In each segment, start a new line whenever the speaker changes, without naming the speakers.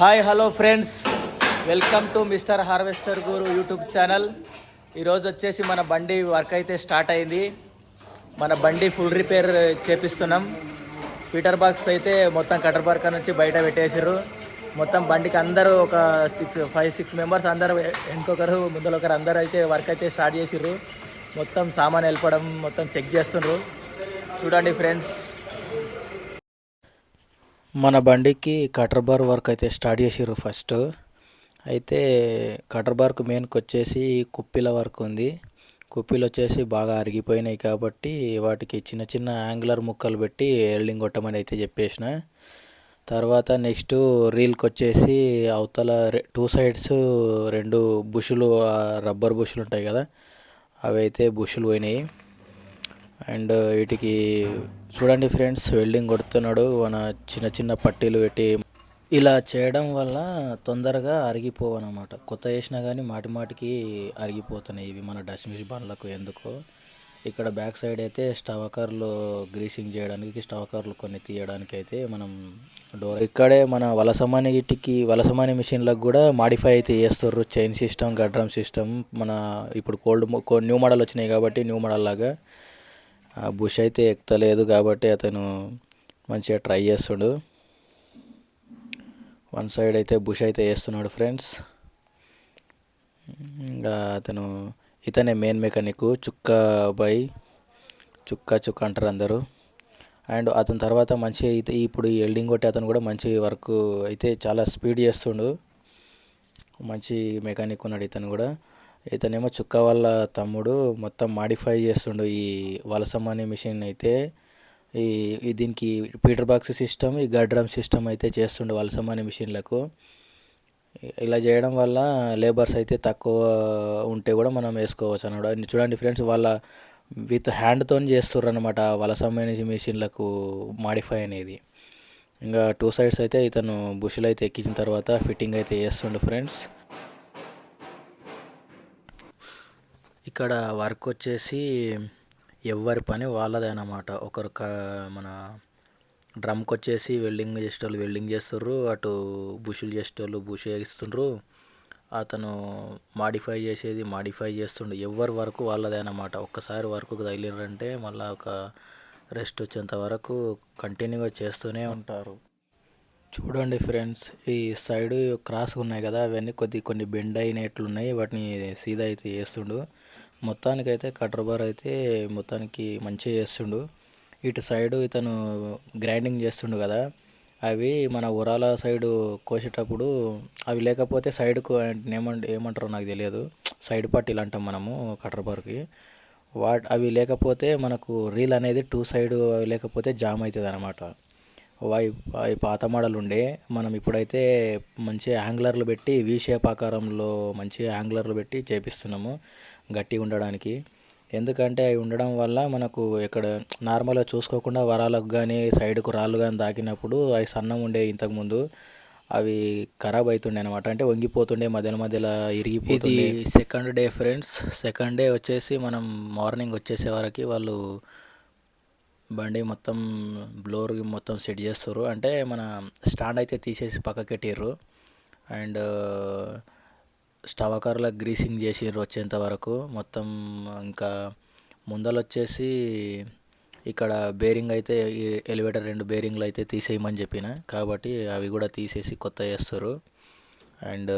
Hi hello friends welcome to mister harvester Guru YouTube channel ఈరోజు వచ్చేసి మన బండి వర్క్ అయితే స్టార్ట్ అయింది. మన బండి ఫుల్ రిపేర్ చేపిస్తున్నాం. పీటర్ బాక్స్ అయితే మొత్తం కటర్ బార్క్ నుంచి బయట పెట్టేసారు మొత్తం బండికి అందరూ ఒక సిక్స్ ఫైవ్ సిక్స్ మెంబర్స్ అందరూ ఇంకొకరు ముందర ఒకరు అందరూ అయితే వర్క్ అయితే స్టార్ట్ చేసిర్రు. మొత్తం సామాన్ వెళ్ళిపోవడం మొత్తం చెక్ చేస్తుండ్రు. చూడండి ఫ్రెండ్స్ మన బండికి కటర్ బార్ వర్క్ అయితే స్టార్ట్ చేసిర్రు ఫస్ట్ అయితే కటర్ బార్కు మెయిన్కి వచ్చేసి కుప్పిల వర్క్ ఉంది. కుప్పీలు వచ్చేసి బాగా అరిగిపోయినాయి కాబట్టి వాటికి చిన్న చిన్న యాంగులర్ ముక్కలు పెట్టి ఎల్డింగ్ కొట్టమని అయితే చెప్పేసిన. తర్వాత నెక్స్ట్ రీల్కి వచ్చేసి అవతల టూ సైడ్స్ రెండు బుషులు రబ్బర్ బుషులు ఉంటాయి కదా అవి అయితే బుషులు పోయినాయి. అండ్ వీటికి చూడండి ఫ్రెండ్స్ వెల్డింగ్ కొడుతున్నాడు. మన చిన్న చిన్న పట్టీలు పెట్టి ఇలా చేయడం వల్ల తొందరగా అరిగిపోవన్నమాట. కొత్త వేసినా కానీ మాటి మాటికి అరిగిపోతున్నాయి ఇవి మన డస్ట్బిన్ బండ్లకు ఎందుకో. ఇక్కడ బ్యాక్ సైడ్ అయితే స్టవకర్లు గ్రీసింగ్ చేయడానికి స్టవకర్లు కొన్ని తీయడానికి అయితే మనం డోర్ ఇక్కడే మన వలసమాని ఇటుకి వలసమాని మిషన్లకు కూడా మాడిఫై అయితే చేస్తారు చైన్ సిస్టమ్ గడ్రమ్ సిస్టమ్ మన ఇప్పుడు కోల్డ్ న్యూ మోడల్ వచ్చినాయి కాబట్టి న్యూ మోడల్ లాగా. ఆ బుష్ అయితే ఎక్కలేదు కాబట్టి అతను మంచిగా ట్రై చేస్తుండు. వన్ సైడ్ అయితే బుష్ అయితే వేస్తున్నాడు ఫ్రెండ్స్. ఇంకా అతను ఇతనే మెయిన్ మెకానిక్ చుక్క బై చుక్క చుక్క అంటారు అందరూ. అండ్ అతని తర్వాత మంచి అయితే ఇప్పుడు ఈ ఎల్డింగ్ కొట్టి అతను కూడా మంచి వర్క్ అయితే చాలా స్పీడ్ చేస్తుండు. మంచి మెకానిక్ ఉన్నాడు ఇతను కూడా. ఇతనేమో చుక్క వాళ్ళ తమ్ముడు మొత్తం మాడిఫై చేస్తుండు ఈ వలసమని మిషన్ అయితే. ఈ దీనికి పీటర్ బాక్స్ సిస్టమ్ ఈ గడ్రమ్ సిస్టమ్ అయితే చేస్తుండు వలసమని మిషన్లకు ఇలా చేయడం వల్ల లేబర్స్ అయితే తక్కువ ఉంటే కూడా మనం వేసుకోవచ్చు అన్నాడు చూడండి ఫ్రెండ్స్ వాళ్ళ విత్ హ్యాండ్తో చేస్తుర్రు అనమాట వలసమైన మిషన్లకు మాడిఫై అనేది. ఇంకా టూ సైడ్స్ అయితే ఇతను బుషులు అయితే ఎక్కించిన తర్వాత ఫిట్టింగ్ అయితే చేస్తుండు ఫ్రెండ్స్ ఇక్కడ వర్క్ వచ్చేసి ఎవరి పని వాళ్ళదే అన్నమాట. ఒకరు క మన డ్రమ్కి వచ్చేసి వెల్డింగ్ చేసేటోళ్ళు వెల్డింగ్ చేస్తుర్రు అటు బుషులు చేసేటోళ్ళు బుష్ చేస్తుండ్రు అతను మాడిఫై చేసేది మాడిఫై చేస్తుండు. ఎవరి వర్క్ వాళ్ళదే అన్నమాట. ఒక్కసారి వర్క్ తగిలిరంటే మళ్ళీ ఒక రెస్ట్ వచ్చేంత వరకు కంటిన్యూగా చేస్తూనే ఉంటారు. చూడండి ఫ్రెండ్స్ ఈ సైడ్ క్రాస్ ఉన్నాయి కదా అవన్నీ కొద్ది కొన్ని బెండ్ అయినట్లు ఉన్నాయి వాటిని సీదా అయితే చేస్తుండు. మొత్తానికైతే కటర్ బార్ అయితే మొత్తానికి మంచిగా చేస్తుండు. ఇటు సైడు ఇతను గ్రైండింగ్ చేస్తుండు కదా. అవి మన ఉరాల సైడు కోసేటప్పుడు అవి లేకపోతే సైడ్కు ఏమంట ఏమంటారో నాకు తెలియదు. సైడ్ పట్టీలు అంటాం మనము కటర్ బార్కి. వా అవి లేకపోతే మనకు రీల్ అనేది టూ సైడ్ లేకపోతే జామ్ అవుతుంది అనమాట అవి అవి పాత మోడల్ ఉండే మనం ఇప్పుడైతే మంచి యాంగ్లర్లు పెట్టి వి షేప్ ఆకారంలో మంచి యాంగ్లర్లు పెట్టి చేపిస్తున్నాము గట్టిగా ఉండడానికి. ఎందుకంటే అవి ఉండడం వల్ల మనకు ఇక్కడ నార్మల్గా చూసుకోకుండా వరాలకు కానీ సైడ్కు రాళ్ళు కానీ తాకినప్పుడు అవి సన్నం ఉండే ఇంతకుముందు. అవి ఖరాబ్ అవుతుండే అనమాట అంటే వంగిపోతుండే మధ్యలో మధ్యలో ఇరిగిపోతుంది ఇది second day friends second day వచ్చేసి మనం మార్నింగ్ వచ్చేసే వరకు వాళ్ళు బండి మొత్తం బ్లోర్ మొత్తం సెట్ చేస్తారు. అంటే మన స్టాండ్ అయితే తీసేసి పక్కకి అండ్ స్టవకర్ల గ్రీసింగ్ చేసిర్రు వచ్చేంత వరకు. మొత్తం ఇంకా ముందల వచ్చేసి ఇక్కడ బేరింగ్ అయితే ఎలివేటర్ రెండు బేరింగ్లు అయితే తీసేయమని చెప్పిన. కాబట్టి అవి కూడా తీసేసి కొత్త చేస్తారు. అండ్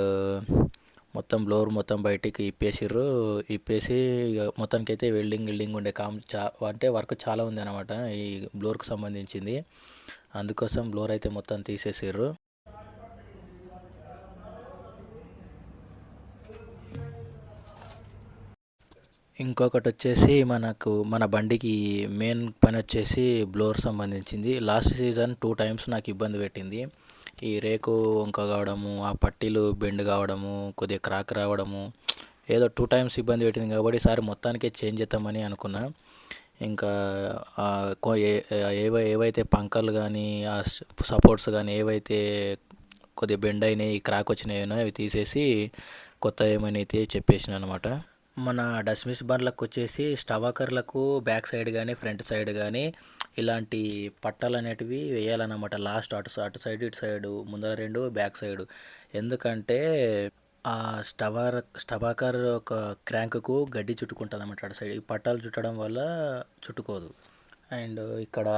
మొత్తం బ్లోర్ మొత్తం బయటికి ఇప్పేసిర్రు. ఇప్పేసి ఇక మొత్తానికైతే వెల్డింగ్ గిల్డింగ్ ఉండే కామ్ చా అంటే వర్క్ చాలా ఉంది అనమాట ఈ బ్లోర్కి సంబంధించింది. అందుకోసం బ్లోర్ అయితే మొత్తం తీసేసిర్రు. ఇంకొకటి వచ్చేసి మనకు మన బండికి మెయిన్ పని వచ్చేసి బ్లోర్ సంబంధించింది. లాస్ట్ సీజన్ టూ టైమ్స్ నాకు ఇబ్బంది పెట్టింది. ఈ రేకు వంక కావడము ఆ పట్టీలు బెండ్ కావడము కొద్దిగా క్రాక్ రావడము ఏదో టూ టైమ్స్ ఇబ్బంది పెట్టింది కాబట్టి ఈసారి మొత్తానికే చేంజ్ చేద్దామని అనుకున్నా. ఇంకా ఏవై ఏవైతే పంకలు కానీ ఆ సపోర్ట్స్ కానీ ఏవైతే కొద్దిగా బెండ్ అయినాయి క్రాక్ వచ్చినాయో అవి తీసేసి కొత్త ఏమైనా అయితే చెప్పేసిన అనమాట మన డస్మిస్ బండ్లకు వచ్చేసి స్టవాకర్లకు బ్యాక్ సైడ్ కానీ ఫ్రంట్ సైడ్ కానీ ఇలాంటి పట్టాలు అనేటివి వేయాలన్నమాట. లాస్ట్ అటు అటు సైడ్ ఇటు సైడు ముందర రెండు బ్యాక్ సైడు. ఎందుకంటే ఆ స్టవర్ స్టవాకర్ ఒక క్రాంక్కు గడ్డి చుట్టుకుంటుంది అనమాట అటు సైడ్. ఈ పట్టాలు చుట్టడం వల్ల చుట్టుకోదు. అండ్ ఇక్కడ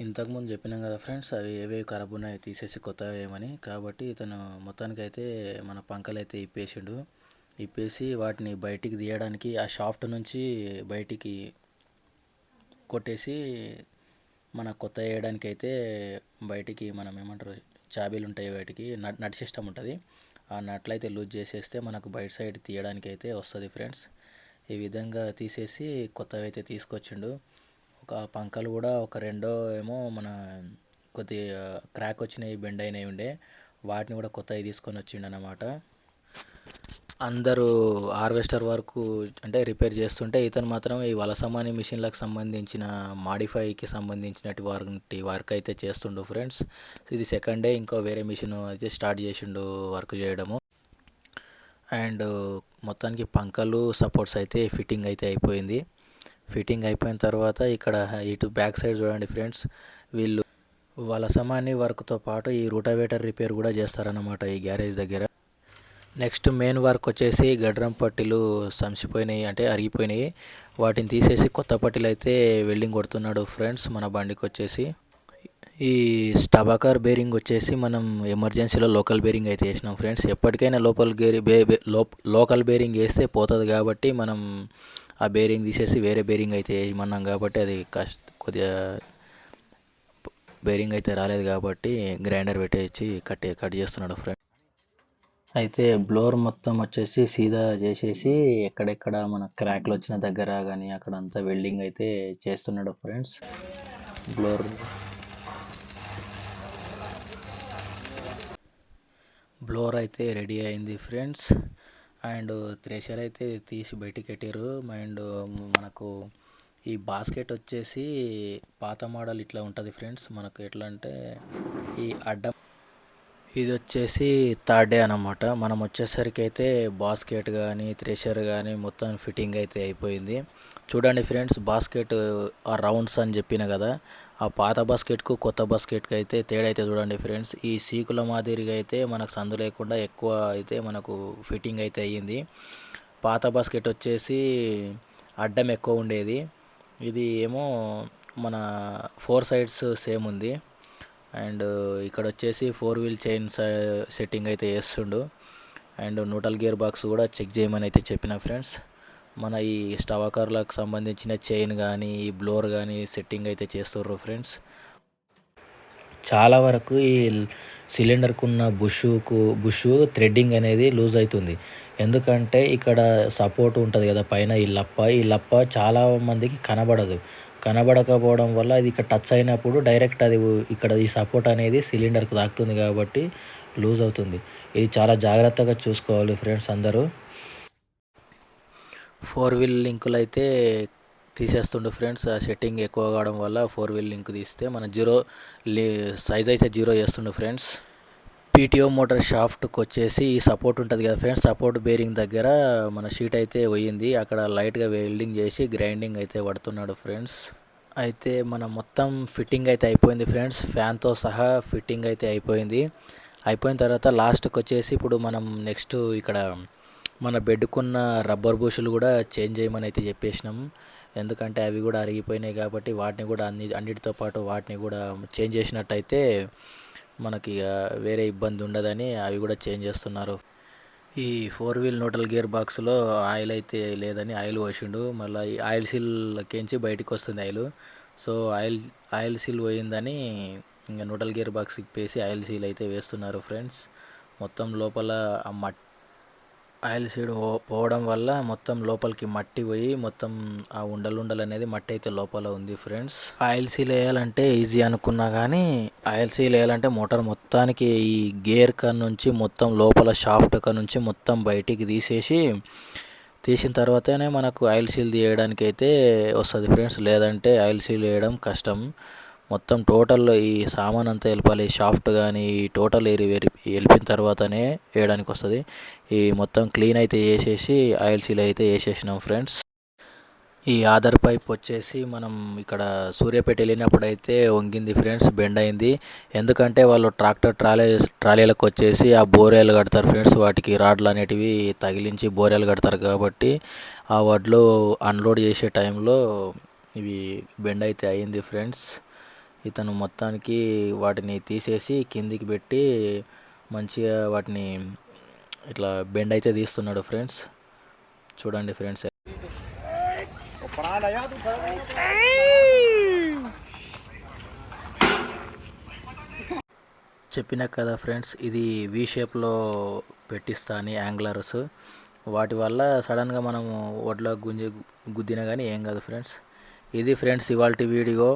ఇంతకుముందు చెప్పినాం కదా ఫ్రెండ్స్ అవి ఏవేవి ఖరాబ్ ఉన్నాయో తీసేసి కొత్తవి ఏమని కాబట్టి ఇతను మొత్తానికైతే మన పంకలు అయితే ఇప్పేసిండు. ఇప్పేసి వాటిని బయటికి తీయడానికి ఆ షాఫ్ట్ నుంచి బయటికి కొట్టేసి మన కొత్త వేయడానికి అయితే బయటికి మనం ఏమంటారు చాబీలు ఉంటాయి బయటికి నట్ నట్ సిస్టమ్ ఉంటుంది. ఆ నట్లు అయితే లూజ్ చేసేస్తే మనకు బయట సైడ్ తీయడానికి అయితే వస్తుంది ఫ్రెండ్స్. ఈ విధంగా తీసేసి కొత్తవి అయితే తీసుకొచ్చిండు. ఒక పంకలు కూడా ఒక రెండో ఏమో మన కొద్దిగా క్రాక్ వచ్చినాయి బెండ్ అయినవి ఉండే. వాటిని కూడా కొత్తవి తీసుకొని వచ్చిండు అన్నమాట అందరూ హార్వెస్టర్ వరకు అంటే రిపేర్ చేస్తుంటే ఇతను మాత్రం ఈ వలసమాని మిషన్లకు సంబంధించిన మాడిఫైకి సంబంధించినటి వారి వర్క్ అయితే చేస్తుండు ఫ్రెండ్స్. ఇది సెకండ్ డే ఇంకో వేరే మిషన్ అయితే స్టార్ట్ చేసిండు వర్క్ చేయడము. అండ్ మొత్తానికి పంకలు సపోర్ట్స్ అయితే ఫిట్టింగ్ అయితే అయిపోయింది. ఫిట్టింగ్ అయిపోయిన తర్వాత ఇక్కడ ఇటు బ్యాక్ సైడ్ చూడండి ఫ్రెండ్స్ వీళ్ళు వలసమాని వర్క్తో పాటు ఈ రూటావేటర్ రిపేర్ కూడా చేస్తారన్నమాట ఈ గ్యారేజ్ దగ్గర. నెక్స్ట్ మెయిన్ వర్క్ వచ్చేసి గడ్రం పట్టీలు సంసిపోయినాయి అంటే అరిగిపోయినాయి. వాటిని తీసేసి కొత్త పట్టీలు అయితే వెల్డింగ్ కొడుతున్నాడు ఫ్రెండ్స్ మన బండికి వచ్చేసి. ఈ స్టబాకార్ బేరింగ్ వచ్చేసి మనం ఎమర్జెన్సీలో లోకల్ బేరింగ్ అయితే వేసినాం ఫ్రెండ్స్ ఎప్పటికైనా లోకల్ గేరి బే లోకల్ బేరింగ్ వేస్తే పోతుంది కాబట్టి మనం ఆ బేరింగ్ తీసేసి వేరే బేరింగ్ అయితే వేయమన్నాం కాబట్టి అది కష్ట కొద్దిగా బేరింగ్ అయితే రాలేదు కాబట్టి గ్రైండర్ పెట్టేసి కట్ కట్ చేస్తున్నాడు ఫ్రెండ్ అయితే బ్లోర్ మొత్తం వచ్చేసి సీదా చేసేసి ఎక్కడెక్కడ మన క్రాక్లు వచ్చిన దగ్గర కానీ అక్కడ అంతా వెల్డింగ్ అయితే చేస్తున్నాడు ఫ్రెండ్స్. బ్లోర్. బ్లోర్ అయితే రెడీ అయింది ఫ్రెండ్స్. అండ్ థ్రెషర్ అయితే తీసి బయటికి పెట్టారు అండ్ మనకు ఈ బాస్కెట్ వచ్చేసి పాత మోడల్ ఇట్లా ఉంటుంది ఫ్రెండ్స్. మనకు ఎట్లా అంటే ఈ అడ్డ ఇది వచ్చేసి థర్డ్ డే అనమాట. మనం వచ్చేసరికి అయితే బాస్కెట్ కానీ థ్రెషర్ కానీ మొత్తం ఫిట్టింగ్ అయితే అయిపోయింది. చూడండి ఫ్రెండ్స్ బాస్కెట్ ఆ రౌండ్స్ అని చెప్పిన కదా ఆ పాత బాస్కెట్కు కొత్త బాస్కెట్కి అయితే తేడా అయితే చూడండి ఫ్రెండ్స్. ఈ సీకుల మాదిరిగా అయితే మనకు సందు లేకుండా ఎక్కువ అయితే మనకు ఫిట్టింగ్ అయితే అయ్యింది. పాత బాస్కెట్ వచ్చేసి అడ్డం ఎక్కువ ఉండేది. ఇది ఏమో మన ఫోర్ సైడ్స్ సేమ్ ఉంది. అండ్ ఇక్కడ వచ్చేసి ఫోర్ వీల్ చైన్ సెట్టింగ్ అయితే చేస్తుండు. అండ్ న్యూట్రల్ గేర్ బాక్స్ కూడా చెక్ చేయమని అయితే చెప్పిన ఫ్రెండ్స్. మన ఈ స్టవాకర్లకు సంబంధించిన చైన్ కానీ ఈ బ్లోర్ కానీ సెట్టింగ్ అయితే చేస్తుర్రు ఫ్రెండ్స్. చాలా వరకు ఈ సిలిండర్కు ఉన్న బుషుకు బుషు థ్రెడ్డింగ్ అనేది లూజ్ అవుతుంది ఎందుకంటే ఇక్కడ సపోర్ట్ ఉంటుంది కదా పైన ఈ లప్ప. ఈ లప్ప చాలా మందికి కనబడదు. కనబడకపోవడం వల్ల అది ఇక్కడ టచ్ అయినప్పుడు డైరెక్ట్ అది ఇక్కడ ఈ సపోర్ట్ అనేది సిలిండర్కి తాకుతుంది కాబట్టి లూజ్ అవుతుంది. ఇది చాలా జాగ్రత్తగా చూసుకోవాలి ఫ్రెండ్స్ అందరూ. ఫోర్ వీల్ లింకులు అయితే తీసేస్తుండే ఫ్రెండ్స్. ఆ సెట్టింగ్ ఎక్కువ కావడం వల్ల ఫోర్ వీల్ లింక్ తీస్తే మన జీరో సైజ్ అయితే జీరో చేస్తుండే ఫ్రెండ్స్. పీటీఓ మోటార్ షాఫ్ట్కి వచ్చేసి సపోర్ట్ ఉంటుంది కదా ఫ్రెండ్స్ సపోర్ట్ బేరింగ్ దగ్గర మన షీట్ అయితే పోయింది. అక్కడ లైట్గా వెల్డింగ్ చేసి గ్రైండింగ్ అయితే పడుతున్నాడు ఫ్రెండ్స్ అయితే మన మొత్తం ఫిట్టింగ్ అయితే అయిపోయింది ఫ్రెండ్స్ ఫ్యాన్తో సహా ఫిట్టింగ్ అయితే అయిపోయింది. అయిపోయిన తర్వాత లాస్ట్కి వచ్చేసి ఇప్పుడు మనం నెక్స్ట్ ఇక్కడ మన బెడ్కున్న రబ్బర్ బూషులు కూడా చేంజ్ చేయమని అయితే చెప్పేసినాం. ఎందుకంటే అవి కూడా అరిగిపోయినాయి కాబట్టి వాటిని కూడా అన్ని అన్నిటితో పాటు వాటిని కూడా చేంజ్ చేసినట్టయితే మనకి వేరే ఇబ్బంది ఉండదని అవి కూడా చేంజ్ చేస్తున్నారు. ఈ ఫోర్ వీల్ నోటల్ గేర్ బాక్స్లో ఆయిల్ అయితే లేదని ఆయిల్ పోసిండు. మళ్ళీ ఈ ఆయిల్ సీల్కించి బయటకు వస్తుంది oil. So oil oil seal పోయిందని ఇంకా నోటల్ గేర్ బాక్స్ ఇప్పేసి ఆయిల్ సీల్ అయితే వేస్తున్నారు ఫ్రెండ్స్. మొత్తం లోపల ఆ మట్టి ఆయిల్ సీడ్ పోవడం వల్ల మొత్తం లోపలికి మట్టి పోయి మొత్తం ఆ ఉండలుండలు అనేది మట్టి అయితే లోపల ఉంది ఫ్రెండ్స్. ఆయిల్ సీల్ వేయాలంటే ఈజీ అనుకున్నా కానీ ఆయిల్ సీల్ వేయాలంటే మోటార్ మొత్తానికి ఈ గేర్ కన్ నుంచి మొత్తం లోపల షాఫ్ట్ కన్ నుంచి మొత్తం బయటికి తీసేసి తీసిన తర్వాతనే మనకు ఆయిల్ సీల్ తీయడానికి అయితే వస్తుంది ఫ్రెండ్స్. లేదంటే ఆయిల్ సీల్ వేయడం కష్టం. మొత్తం టోటల్లో ఈ సామాన్ అంతా వెళ్ళిపోవాలి. షాఫ్ట్ కానీ ఈ టోటల్ ఏరి వెళ్ళిపోయిన తర్వాతనే వేయడానికి వస్తుంది. ఈ మొత్తం క్లీన్ అయితే వేసేసి ఆయిల్ సీల్ అయితే వేసేసినాం ఫ్రెండ్స్. ఈ ఆధార్ పైప్ వచ్చేసి మనం ఇక్కడ సూర్యాపేట వెళ్ళినప్పుడు అయితే వంగింది ఫ్రెండ్స్ బెండ్ అయింది. ఎందుకంటే వాళ్ళు ట్రాక్టర్ ట్రాలీ ట్రాలీలకు వచ్చేసి ఆ బోరేలు కడతారు ఫ్రెండ్స్. వాటికి రాడ్లు అనేటివి తగిలించి బోరేలు కడతారు కాబట్టి ఆ వడ్లు అన్లోడ్ చేసే టైంలో ఇవి బెండ్ అయితే అయింది ఫ్రెండ్స్. ఇతను మొత్తానికి వాటిని తీసేసి కిందికి పెట్టి మంచిగా వాటిని ఇట్లా బెండ్ అయితే తీస్తున్నాడు ఫ్రెండ్స్. చూడండి ఫ్రెండ్స్. చెప్పినా కదా ఫ్రెండ్స్ ఇది వి షేప్లో పెట్టిస్తా అని యాంగ్లర్స్. వాటి వల్ల సడన్గా మనము వడ్ల గుంజి గుద్దినా కానీ ఏం కాదు ఫ్రెండ్స్. ఇది ఫ్రెండ్స్ ఇవాళ వీడియో.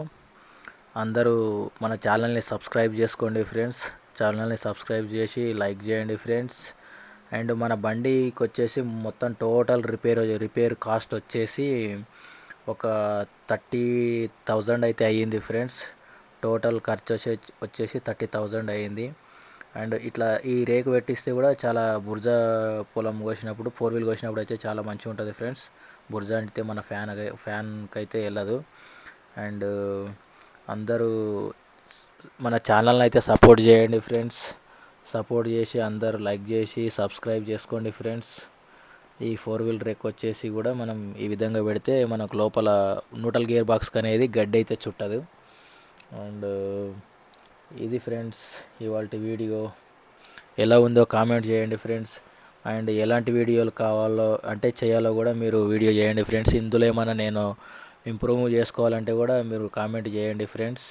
అందరూ మన ఛానల్ని సబ్స్క్రైబ్ చేసుకోండి ఫ్రెండ్స్. ఛానల్ని సబ్స్క్రైబ్ చేసి లైక్ చేయండి ఫ్రెండ్స్. అండ్ మన బండికి వచ్చేసి మొత్తం టోటల్ రిపేర్ రిపేర్ కాస్ట్ వచ్చేసి ఒక థర్టీ థౌజండ్ అయితే అయ్యింది ఫ్రెండ్స్. టోటల్ ఖర్చు వచ్చే వచ్చేసి థర్టీ థౌజండ్ అయ్యింది. అండ్ ఇట్లా ఈ రేకు పెట్టిస్తే కూడా చాలా బుర్జా పొలం కోసినప్పుడు ఫోర్ వీల్ కోసినప్పుడు అయితే చాలా మంచిగా ఉంటుంది ఫ్రెండ్స్. బుర్జా అంటే మన ఫ్యాన్ ఫ్యాన్కి అయితే వెళ్ళదు. అండ్ అందరూ మన ఛానల్ని అయితే సపోర్ట్ చేయండి ఫ్రెండ్స్. సపోర్ట్ చేసి అందరూ లైక్ చేసి సబ్స్క్రైబ్ చేసుకోండి ఫ్రెండ్స్. ఈ ఫోర్ వీల్ రేక్ వచ్చేసి కూడా మనం ఈ విధంగా పెడితే మనకు లోపల న్యూటల్ గేర్ బాక్స్ అనేది గడ్డి అయితే చుట్టదు. అండ్ ఇది ఫ్రెండ్స్ ఇవాళ వీడియో. ఎలా ఉందో కామెంట్ చేయండి ఫ్రెండ్స్. అండ్ ఎలాంటి వీడియోలు కావాలో అంటే చేయాలో కూడా మీరు వీడియో చేయండి ఫ్రెండ్స్. ఇందులో ఏమైనా నేను ఇంప్రూవ్ చేసుకోవాలంటే కూడా మీరు కామెంట్ చేయండి ఫ్రెండ్స్